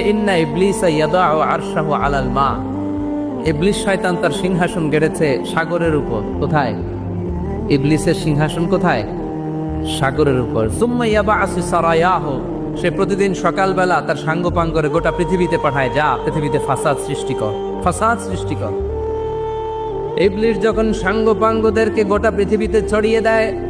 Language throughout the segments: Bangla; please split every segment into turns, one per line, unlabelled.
ইন্না ইবলিসা মা। ইবলিস শয়তান তার সিংহাসন গেড়েছে সাগরের উপর। কোথায়? ইবলিসের সিংহাসন কোথায়? সাগরের উপর। সুম্মা ইয়াবাসু সারায়াহু। সে প্রতিদিন সকালবেলা তার সাঙ্গপাঙ্গ করে গোটা পৃথিবীতে পাঠায়, যা পৃথিবীতে ফাসাদ সৃষ্টি কর। ফাসাদ সৃষ্টি কর। ইবলিস যখন সাঙ্গপাঙ্গদেরকে গোটা পৃথিবীতে ছড়িয়ে দেয়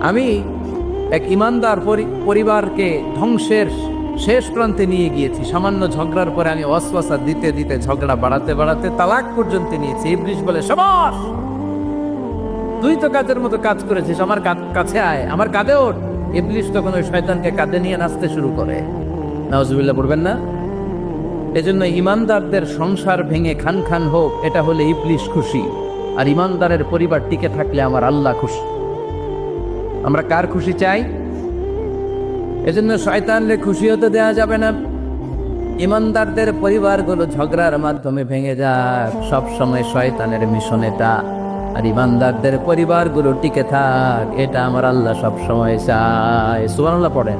আমি এক ইমানদার পরি- পরিবারকে ধ্বংসের শেষ প্রান্তে নিয়ে গিয়েছি। সামান্য ঝগড়ার পরে আমি অশ্বাসা দিতে দিতে ঝগড়া বাড়াতে বাড়াতে তালাক পর্যন্ত নিয়েছি। ইবলিশ বলে, সবাস! তুই তো কাজের মতো কাজ করেছিস, আমার কাছে আয়, আমার কাঁধে ওঠ। ইবলিশ তখন ওই শয়তানকে কাঁধে নিয়ে নাচতে শুরু করে। নাউজুবিল্লাহ, পড়বেন না? এজন্য ইমানদারদের সংসার ভেঙে খান খান হোক, এটা হলে ইবলিশ খুশি। আর ইমানদারের পরিবার টিকে থাকলে আমার আল্লাহ খুশি। আমরা কার খুশি চাই? এজন্য শয়তানরে খুশি হতে দেওয়া যাবে না। ইমানদারদের পরিবারগুলো ঝগড়ার মাধ্যমে ভেঙে যাক। সব সময় শয়তানের মিশন এটা। আর ইমানদারদের পরিবারগুলো টিকে থাক, এটা আমার আল্লাহ সব সময় চায়। সুবহানাল্লাহ পড়েন।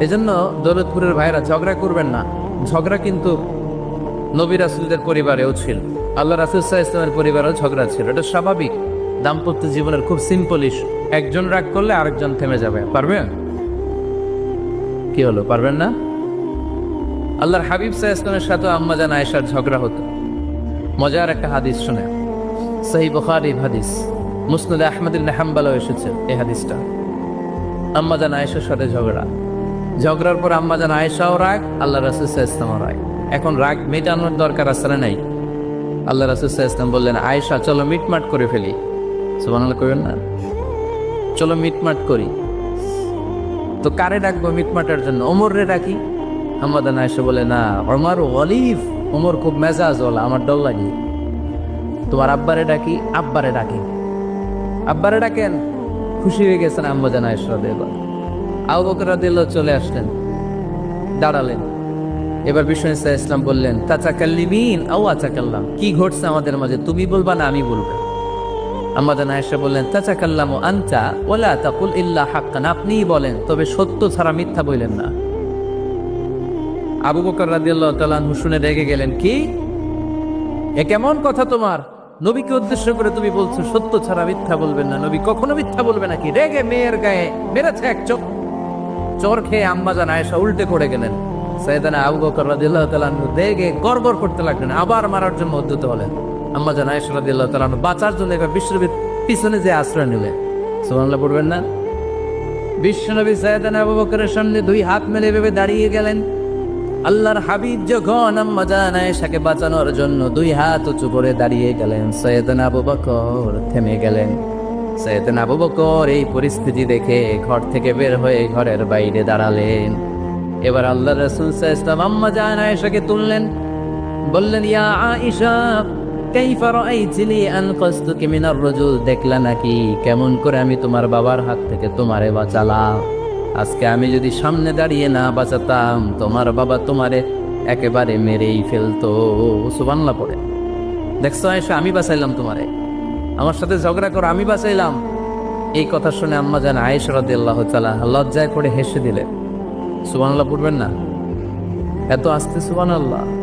এজন্য দৌলতপুরের ভাইরা ঝগড়া করবেন না। ঝগড়া কিন্তু নবী রাসুলদের পরিবারেও ছিল। আল্লাহ রাসুল সাহা ইসলামের পরিবারেও ঝগড়া ছিল। এটা স্বাভাবিক। দাম্পত্য জীবনের খুব সিম্পল ইস্যু একজন রাগ করলে আরেকজন থেমে যাবে। পারবেন? কি হলো, পারবেন না? আল্লাহর হাবিব সাহা ইসলামের সাথে আম্মাজান আয়েশার ঝগড়া হতো। মজার একটা হাদিস শুনে। সহি বখারি হাদিস। মুসনুদ আহমদুল হাম্বালও এসেছে এই হাদিসটা। আম্মাজান আয়েশার সাথে ঝগড়া। ঝগড়ার পর আম্মাজান আয়েশাও রাগ, আল্লাহ রাসুল সাহা ইসলামও রাগ। এখন রাগ মেটানোর দরকার আসলে নাই? আল্লাহ রাসুল সাহা ইসলাম বললেন, আয়েশা, চলো মিটমাট করে ফেলি। সুবহানাল্লাহ করবেন না? চলো মিটমাট করি। তো কারে ডাকবো মিটমাটার জন্য? ওমর রে ডাকি আমাদের এসে বলে, না আমার অলিফ ওমর খুব মেজাজ ওলা আমার ডর লাগে। তোমার আব্বারে ডাকি আব্বারে ডাকি। আব্বারে ডাকেন, খুশি হয়ে গেছেন আম্মাজান এবার আউ বকরা দিল চলে আসলেন। দাঁড়ালেন। এবার বিষ্ণু ইসলাম বললেন তাচা কাল্লিমিন আও আচা কাল্লাম কি ঘটছে আমাদের মাঝে? তুমি বলবা না, আমি বলব। আমাদের বললেন কাল্লাম আনতা ওলা তাকুল ইল্লা হাক্কান। বলেন, তবে সত্য ছাড়া মিথ্যা না। আবু বকর রেগে গেলেন, কি? এ কেমন কথা তোমার? নবীকে উদ্দেশ্য করে তুমি বলছো সত্য ছাড়া মিথ্যা বলবেন না। নবী কখনো মিথ্যা বলবে নাকি রেগে মেয়ের গায়ে মেরেছে এক চোখ। চোর খেয়ে আম্মাজান আয়েশা উল্টে করে গেলেন। সৈয়দানা আবু বকর রাদিয়াল্লাহু তাআলা রেগে গড়বড় করতে লাগলেন, আবার মারার জন্য উদ্যত হলেন। আম্মাজান আয়েশা রাদিয়াল্লাহু তাআলা আনহু, বাঁচার জন্য এবার বিশ্বনবীর পিছনে যে আশ্রয় নিলেন সুবহানাল্লাহ, পড়বেন না? বিশ্বনবী সৈয়দানা আবু বকরের সামনে দুই হাত মেলে ভেবে দাঁড়িয়ে গেলেন। আল্লাহর হাবিব যখন আম্মা জান আয়েশাকে বাঁচানোর জন্য দুই হাত উঁচু করে দাঁড়িয়ে গেলেন, সৈয়দনা আবু বকর থেমে গেলেন। সৈয়দনা আবু বকর এই পরিস্থিতি দেখে ঘর থেকে বের হয়ে ঘরের বাইরে দাঁড়ালেন। এবার আল্লাহ রসুল ইসলাম আম্মা জান আয়েশাকে তুললেন, বললেন, ইয়া আয়েশা কাইফা রাআইতিলি আনকাসতুকি মিনার রাজুল দেখলা নাকি? কেমন করে আমি তোমার বাবার হাত থেকে তোমারে বাঁচালাম? আজকে আমি যদি সামনে দাঁড়িয়ে না বাঁচাতাম, তোমার বাবা তোমারে একেবারে মেরেই ফেলতো। সুবানলা পড়ে। দেখছ আয়েশা, আমি বাঁচাইলাম তোমারে। আমার সাথে ঝগড়া করো, আমি বাঁচাইলাম। এই কথা শুনে আম্মা জান আয়েশা রাদিয়াল্লাহু তাআলা লজ্জায় করে হেসে দিলেন। সুবহানাল্লাহ পড়বেন না? এত আস্তে সুবহানাল্লাহ।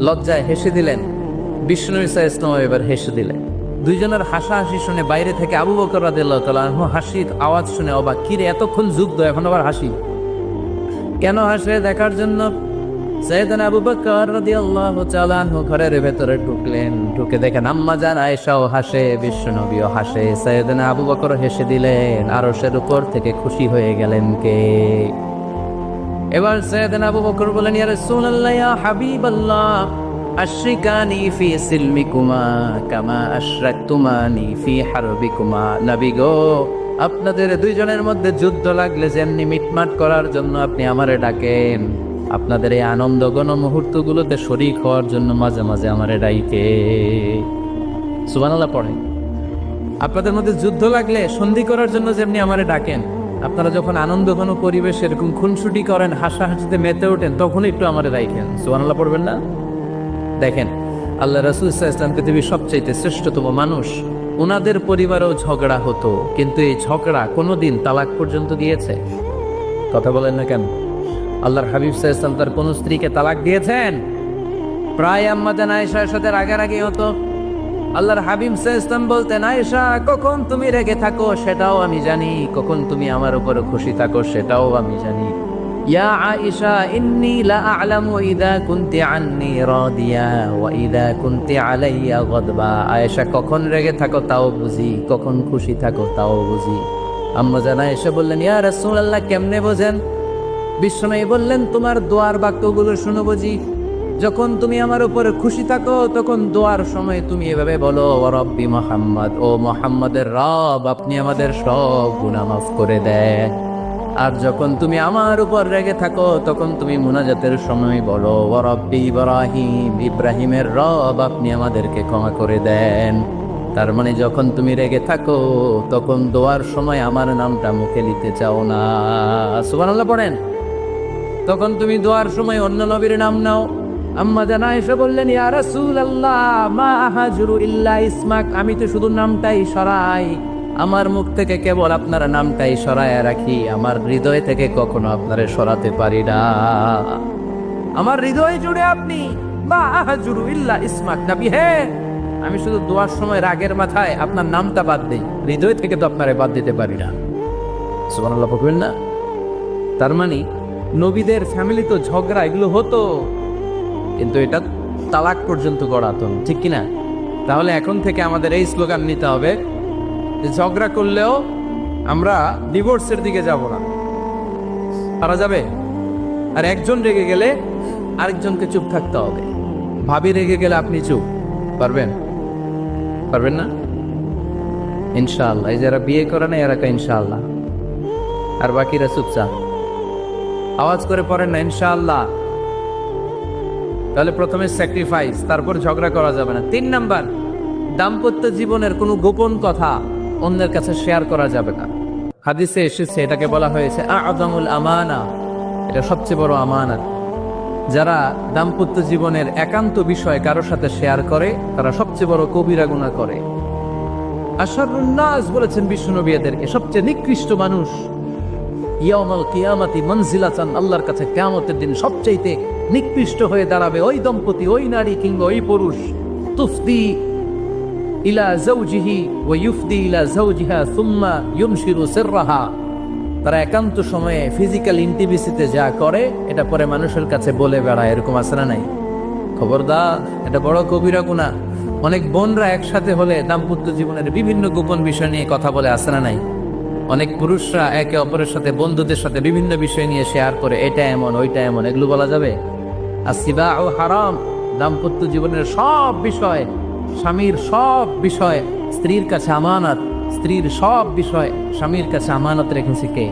লজ্জায় হেসে দিলেন। বিষ্ণু ইসা ইসলাম এবার হেসে দিলেন। দুইজনের হাসাহাসি শুনে বাইরে থেকে আবু বকর রাদিয়াল্লাহু তাআলা আনহু হাসির আওয়াজ শুনে অবাক। কিরে এতক্ষণ যুদ্ধ এখন আবার হাসি? কেন হাসে দেখার জন্য? সৈয়দনা আবু বকর রাদিয়াল্লাহু তাআলা আনহু ঘরের ভেতরে ঢুকলেন। ঢুকে দেখেন আম্মা জান আয়েশাও হাসে বিশ্বনবীও হাসে। সৈয়দনা আবু বকর হেসে দিলেন, আরশের উপর থেকে খুশি হয়ে গেলেন কে? এবার সৈয়দনা আবু বকর বলেন, ইয়া রাসূলুল্লাহ, ইয়া হাবিবাল্লাহ, আশরিকানি ফি সিলমিকুমা কামা আশরাকতুমানি ফি হারবিকুমা। নবী গো, আপনাদের দুইজনের মধ্যে যুদ্ধ লাগলে যেমনি মিটমাট করার জন্য আপনি আমারে ডাকেন, আপনাদের এই আনন্দ গণ মুহূর্তগুলোতে শরিক হওয়ার জন্য মাঝে মাঝে আমারে ডাইকে। সুবহানাল্লাহ পড়ে আপনাদের মধ্যে যুদ্ধ লাগলে সন্ধি করার জন্য যেমনি আমারে ডাকেন আপনারা যখন আনন্দ ঘন পরিবেশ, এরকম খুনসুটি করেন, হাসাহাসিতে মেতে ওঠেন তখন একটু আমারে রাইখেন সুবহানাল্লাহ পড়বেন না? দেখেন, আল্লাহ রাসুল ইসলাম পৃথিবীর সবচাইতে শ্রেষ্ঠতম মানুষ। ওনাদের পরিবারেও ঝগড়া হতো, কিন্তু এই ঝগড়া কোনোদিন তালাক পর্যন্ত দিয়েছে? কথা বলেন না কেন? আল্লাহর হাবিব সাহ ইসলাম তার কোন স্ত্রীকে তালাক দিয়েছেন? প্রায় আম্মাদান আয়েশার সাথে রাগারাগি হতো। আল্লাহর হাবিব ইসলাম বলতেন, আয়েশা, কখন তুমি রেগে থাকো সেটাও আমি জানি। কখন তুমি আমার উপরে খুশি থাকো সেটাও আমি জানি। ইয়া আয়েশা, ইন্নী লা আ'লামু ইদা কুনতি আন্নি রাদিয়া ওয়া ইদা কুনতি আলাইয়া গাদবা। আয়েশা, কখন রেগে থাকো তাও বুঝি, কখন খুশি থাকো তাও বুঝি। আম্মা জানা এসে বললেন, ইয়া রাসূলুল্লাহ, কেমনে বোঝেন? বিশ্বনবী বললেন, তোমার দোয়ার বাক্যগুলো শুনো বুঝি। যখন তুমি আমার উপরে খুশি থাকো, তখন দোয়ার সময় তুমি এভাবে বলো রব্বি মোহাম্মদ, ও মোহাম্মদের রব, আপনি আমাদের সব গুনাহ মাফ করে দেন। আর যখন তুমি আমার উপর রেগে থাকো, তখন তুমি মুনাজাতের সময় বলো রব্বি ইব্রাহিম, ইব্রাহিমের রব, আপনি আমাদেরকে ক্ষমা করে দেন। তার মানে যখন তুমি রেগে থাকো, তখন দোয়ার সময় আমার নামটা মুখে নিতে চাও না। সুবহানাল্লাহ পড়েন। তখন তুমি দোয়ার সময় অন্য নবীর নাম নাও। আম্মা জানা এসে বললেন, ইয়া আল্লাহ মা আহাজুরু ইল্লা ইসমাক। আমি তো শুধু নামটাই সরাই। আমার মুখ থেকে কেবল আপনার নামটাই সরায় রাখি। আমার হৃদয় থেকে কখনো আপনারে সরাতে পারি না। আমার হৃদয় জুড়ে আপনি, মা আহাজুরু ইল্লা ইসমাক। নবী, হে, আমি শুধু দোয়ার সময় রাগের মাথায় আপনার নামটা বাদ দেই। হৃদয় থেকে তো আপনারে বাদ দিতে পারি না। সুবহানাল্লাহ না? তার মানে নবীদের ফ্যামিলি তো ঝগড়া, এগুলো হতো। কিন্তু এটা তালাক পর্যন্ত গড়াতো না, ঠিক কিনা? তাহলে এখন থেকে আমাদের এই স্লোগান নিতে হবে যে ঝগড়া করলেও আমরা ডিভোর্সের দিকে যাব না। পারা যাবে? আর একজন রেগে গেলে আরেকজনকে চুপ থাকতে হবে। ভাবি রেগে গেলে আপনি চুপ পারবেন? পারবেন না? ইনশাআল্লাহ এই যারা বিয়ে করে না এরা ইনশাআল্লাহ। আর বাকিরা চুপচাপ। আওয়াজ করে পড়েন না ইনশাআল্লাহ। তাহলে প্রথমে স্যাক্রিফাইস তারপর ঝগড়া করা যাবে না। তিন নাম্বার, দাম্পত্য জীবনের কোনো গোপন কথা অন্যের কাছে শেয়ার করা যাবে না। হাদিসে এসেছে, এটাকে বলা হয়েছে আদমুল আমানা এটা সবচেয়ে বড় আমানত যারা দাম্পত্য জীবনের একান্ত বিষয় কারোর সাথে শেয়ার করে, তারা সবচেয়ে বড় কবিরা গুনাহ করে। আশারুন্নাস বলেছেন বিষ্ণুনবী এদেরকে সবচেয়ে নিকৃষ্ট মানুষ ইয়ামাল কিয়ামাতি মনজিলাচান আল্লাহর কাছে কিয়ামতের দিন সবচাইতে নিকৃষ্ট হয়ে দাঁড়াবে ওই দম্পতি, ওই নারী কিংবা ওই পুরুষ। তুফদি ইলা জৌজিহি ও ইউফদি ইলা জাওজিহা সুম্মা ইউনশিরু সিররাহা। তারা একান্ত সময়ে ফিজিক্যাল ইন্টিভিসিতে যা করে, এটা পরে মানুষের কাছে বলে বেড়ায়, এরকম না নাই? খবরদার, এটা বড় কবিরা গুণা। অনেক বোনরা একসাথে হলে দাম্পত্য জীবনের বিভিন্ন গোপন বিষয় নিয়ে কথা বলে আসে না নাই? অনেক পুরুষরা একে অপরের সাথে, বন্ধুদের সাথে বিভিন্ন বিষয় নিয়ে শেয়ার করে, এটা এমন, ওইটা এমন, এগুলো বলা যাবে? আর সিবা ও হারাম, দাম্পত্য জীবনের সব বিষয়, স্বামীর সব বিষয়, স্ত্রীর কাছে আমানত, স্ত্রীর সব বিষয়, স্বামীর কাছে আমানত রেখেছে কে?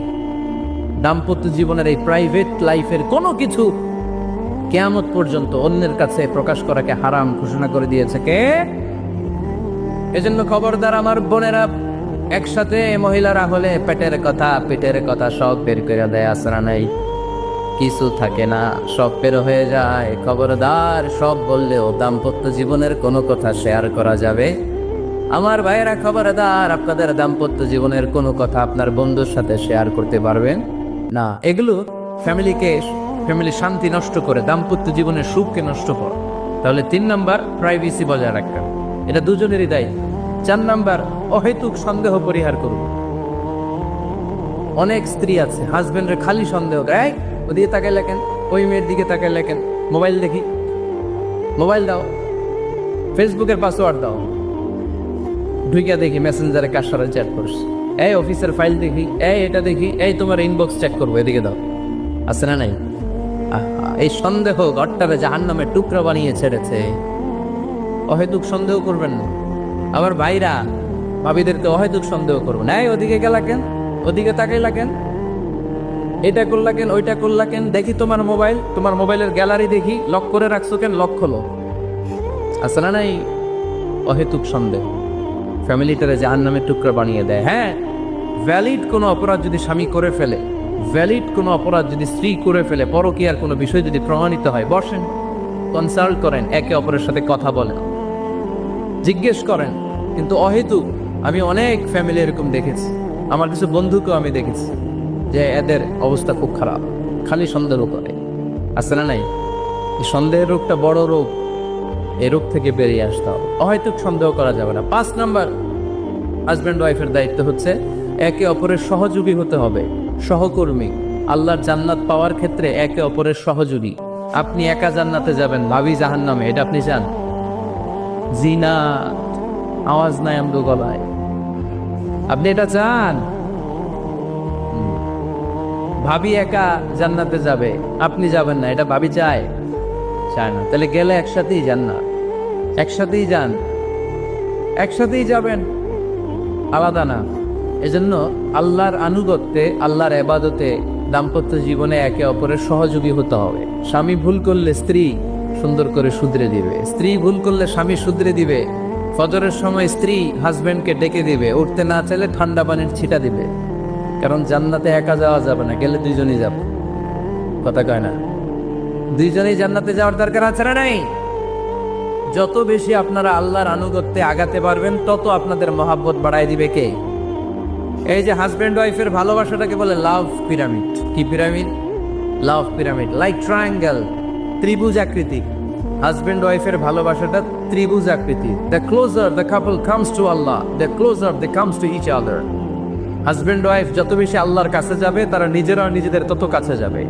দাম্পত্য জীবনের এই প্রাইভেট লাইফের কোনো কিছু কেয়ামত পর্যন্ত অন্যের কাছে প্রকাশ করাকে হারাম ঘোষণা করে দিয়েছে কে? এজন্য খবরদার আমার বোনেরা, একসাথে মহিলারা হলে পেটের কথা পেটের কথা সব বের করে দেয় আসরা নাই। কিছু থাকে না। সব বের হয়ে যায়। খবরদার সব বললেও দাম্পত্য জীবনের কোনো কথা শেয়ার করা যাবে? আমার ভাইয়েরা খবরদার, আপনাদের দাম্পত্য জীবনের কোনো কথা আপনার বন্ধুর সাথে শেয়ার করতে পারবেন? না, এগুলো ফ্যামিলিকে ফ্যামিলি শান্তি নষ্ট করে, দাম্পত্য জীবনের সুখকে নষ্ট করে। তাহলে তিন নাম্বার প্রাইভেসি বজায় রাখবেন। এটা দুজনেরই দায়িত্ব। চার নাম্বার অহেতুক সন্দেহ পরিহার করুন। অনেক স্ত্রী আছে হাজবেন্ডের খালি সন্দেহ এই ওদিকে তাকাই লেখেন ওই মেয়ের দিকে তাকাই লেখেন মোবাইল দেখি। মোবাইল দাও। ফেসবুকের পাসওয়ার্ড দাও। ঢুকিয়া দেখি মেসেঞ্জারে কার সাথে চ্যাট করছি। এই অফিসের ফাইল দেখি। এই, এটা দেখি। এই, তোমার ইনবক্স চেক করব, এদিকে দাও। আছে না নাই? এই সন্দেহ ঘরটারে জাহান নামে টুকরা বানিয়ে ছেড়েছে। অহেতুক সন্দেহ করবেন না। আবার ভাইরা, ভাবিদেরকে অহেতুক সন্দেহ করবেন। এই, ওদিকে গেলা কেন? ওদিকে তাকাই লাগেন। এটা করলা কেন ওইটা করলা কেন দেখি তোমার মোবাইল, তোমার মোবাইলের গ্যালারি দেখি, লক করে রাখছো কেন? লক খোলো। আছে না নাই? অহেতুক সন্দেহ। ফ্যামিলিটারে জাহান নামে টুকরা বানিয়ে দেয়। হ্যাঁ ভ্যালিড কোনো অপরাধ যদি স্বামী করে ফেলে ভ্যালিড কোনো অপরাধ যদি স্ত্রী করে ফেলে, পরকীয়ার কোনো বিষয় যদি প্রমাণিত হয়, বসেন কনসাল্ট করেন, একে অপরের সাথে কথা বলেন। জিজ্ঞেস করেন, কিন্তু অহেতুক, আমি অনেক ফ্যামিলি এরকম দেখেছি। আমার কিছু বন্ধুকেও আমি দেখেছি যে এদের অবস্থা খুব খারাপ, খালি সন্দেহ করে আছে না নাই? সন্দেহের রোগটা বড় রোগ, এই রোগ থেকে বেরিয়ে আসতে হবে। অহেতুক সন্দেহ করা যাবে না। পাঁচ নাম্বার হাজব্যান্ড ওয়াইফের দায়িত্ব হচ্ছে একে অপরের সহযোগী হতে হবে, সহকর্মী। আল্লাহর জান্নাত পাওয়ার ক্ষেত্রে একে অপরের সহযোগী। আপনি একা জান্নাতে যাবেন, ভাবি জাহান নামে এটা আপনি চান? জিনা, আওয়াজ নাই আমদো গলায়। আপনি এটা চান? ভাবি একা জান্নাতে যাবে। আপনি যাবেন না, এটা ভাবি চায়। চায় না। তাহলে গেলে একসাথেই যান না। একসাথেই যান। একসাথেই যাবেন। আলাদা না। এজন্য আল্লাহর আনুগত্যে, আল্লাহর এবাদতে দাম্পত্য জীবনে একে অপরের সহযোগী হতে হবে। স্বামী ভুল করলে স্ত্রী সুন্দর করে শুধরে দিবে। স্ত্রী ভুল করলে স্বামী শুধরে দিবে। ফজরের সময় স্ত্রী হাজবেন্ডকে ডেকে দিবে, উঠতে না চাইলে ঠান্ডা পানির ছিটা দিবে। কারণ জান্নাতে একা যাওয়া যাবে না, গেলে দুইজনই যাব। কথা কয় না? দুইজনেই জান্নাতে যাওয়ার দরকার আছে না নাই? যত বেশি আপনারা আল্লাহর আনুগত্যে আগাতে পারবেন, তত আপনাদের মহাব্বত বাড়ায় দিবে কে? এই যে হাজব্যান্ড ওয়াইফের ভালোবাসাটাকে বলে লাভ পিরামিড কি pyramid love pyramid like triangle ত্রিভুজ আকৃতি। হাজব্যান্ড ওয়াইফের ভালোবাসাটা ত্রিভুজ আকৃতি the closer the couple comes to Allah the closer the comes to each other husband wife যত বেশি আল্লাহর কাছে যাবে, তারা নিজেরাও নিজেদের তত কাছে যাবে।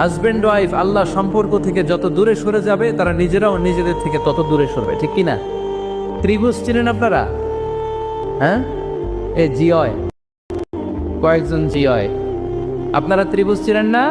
হাজব্যান্ড ওয়াইফ আল্লাহ সম্পর্ক থেকে যত দূরে সরে যাবে, তারা নিজেরাও নিজেদের থেকে তত দূরে সরবে। ঠিক কি না? ত্রিভুজ চিনেন আপনারা? হ্যাঁ? এ জিয়য় কয়েকজন জিয়য় আপনারা ত্রিভুজ চিনেন না?